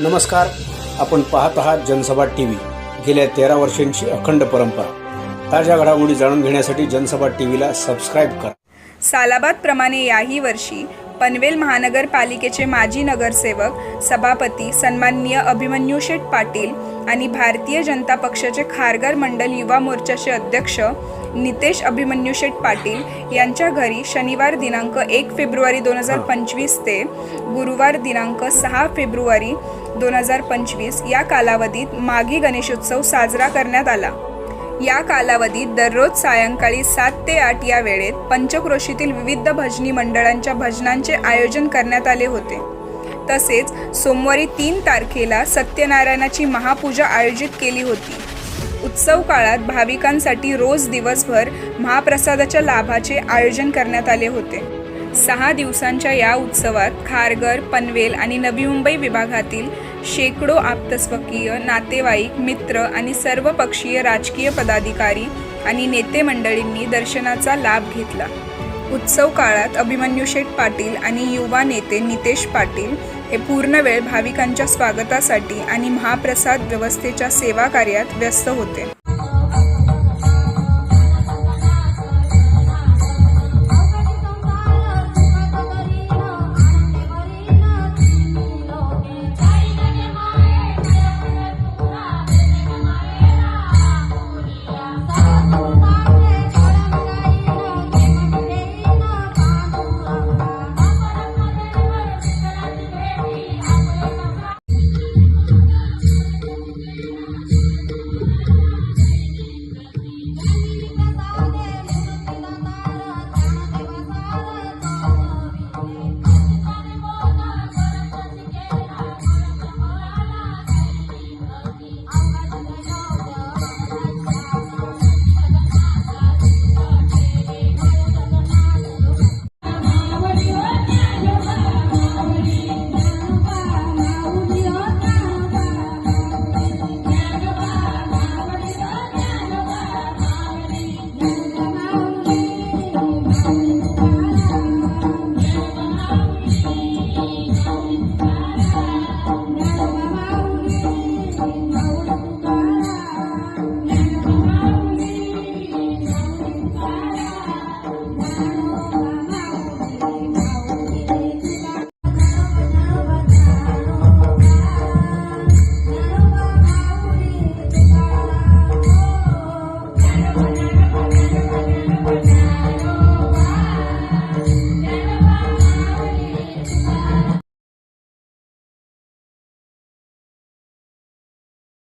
नमस्कार. आपण पाहत आहात जनसभा टी व्ही गेल्या तेरा वर्षांची अखंड परंपरा. ताज्या घडामोडी जाणून घेण्यासाठी जनसभा टी व्हीला सबस्क्राईब करा सालाबादप्रमाणे याही वर्षी पनवेल महानगरपालिकेचे माजी नगरसेवक सभापती सन्माननीय अभिमन्यू शेठ पाटील आणि भारतीय जनता पक्षाचे खारघर मंडल युवा मोर्चाचे अध्यक्ष नितेश अभिमन्यू शेठ पाटील यांच्या घरी शनिवार दिनांक एक फेब्रुवारी दोन हजार पंचवीस ते गुरुवार दिनांक सहा फेब्रुवारी दोन हजार पंचवीस या कालावधीत माघी गणेशोत्सव साजरा करण्यात आला. या कालावधीत दररोज सायंकाळी सात ते आठ या वेळेत पंचक्रोशीतील विविध भजनी मंडळांच्या भजनांचे आयोजन करण्यात आले होते. तसेच सोमवारी तीन तारखेला सत्यनारायणाची महापूजा आयोजित केली होती. उत्सव काळात भाविकांसाठी रोज दिवसभर महाप्रसादाच्या लाभाचे आयोजन करण्यात आले होते. सहा दिवसांच्या या उत्सवात खारघर पनवेल आणि नवी मुंबई विभागातील शेकडो आप्तस्वकीय नातेवाईक मित्र आणि सर्व पक्षीय राजकीय पदाधिकारी आणि नेते मंडळींनी दर्शनाचा लाभ घेतला. उत्सव काळात अभिमन्यू शेठ पाटील आणि युवा नेते नितेश पाटील हे पूर्ण वेळ भाविकांच्या स्वागतासाठी आणि महाप्रसाद व्यवस्थेच्या सेवा कार्यात व्यस्त होते.